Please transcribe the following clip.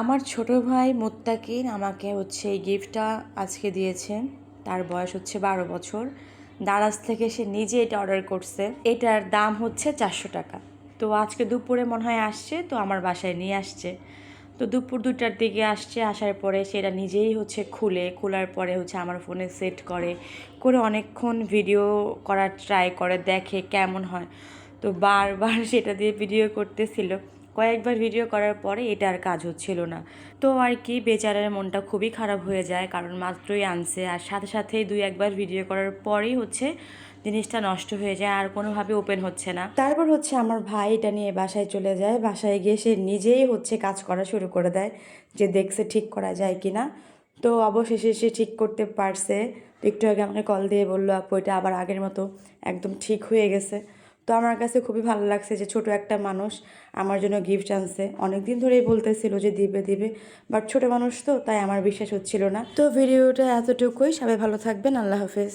আমার ছোট ভাই মোত্তাকিন আমাকে হচ্ছে এই গিফটটা আজকে দিয়েছে। তার বয়স হচ্ছে বারো বছর। দারাজ থেকে সে নিজে এটা অর্ডার করছে। এটার দাম হচ্ছে চারশো টাকা। তো আজকে দুপুরে মনে হয় আসছে, তো আমার বাসায় নিয়ে আসছে। তো দুপুর দুটার দিকে আসছে, আসার পরে সেটা নিজেই হচ্ছে খুলে। খোলার পরে হচ্ছে আমার ফোনে সেট করে করে অনেকক্ষণ ভিডিও করার ট্রাই করে, দেখে কেমন হয়। তো বারবার সেটা দিয়ে ভিডিও করতেছিল। কয়েকবার ভিডিও করার পরে এটা আর কাজ হচ্ছিল না। তো আর কি, বেচারার মনটা খুবই খারাপ হয়ে যায়, কারণ মাত্রই আনছে। আর সাথে সাথেই দুই একবার ভিডিও করার পরেই হচ্ছে জিনিসটা নষ্ট হয়ে যায়, আর কোনোভাবে ওপেন হচ্ছে না। তারপর হচ্ছে আমার ভাই এটা নিয়ে বাসায় চলে যায়। বাসায় গিয়ে সে নিজেই হচ্ছে কাজ করা শুরু করে দেয়, যে দেখছে ঠিক করা যায় কি না তো অবশেষে সে ঠিক করতে পারছে। একটু আগে আমাকে কল দিয়ে বলল, আপু, এটা আবার আগের মতো একদম ঠিক হয়ে গেছে। তো আমার কাছে খুবই ভালো লাগছে যে ছোট একটা মানুষ আমার জন্য গিফট আনছে। অনেক দিন ধরেই বলতেছিল যে দিবে দিবে বাট ছোট মানুষ তো, তাই আমার বিশ্বাস হচ্ছিল না। তো ভিডিওটা এতটুকুই। সবাই ভালো থাকবেন। আল্লাহ হাফেজ।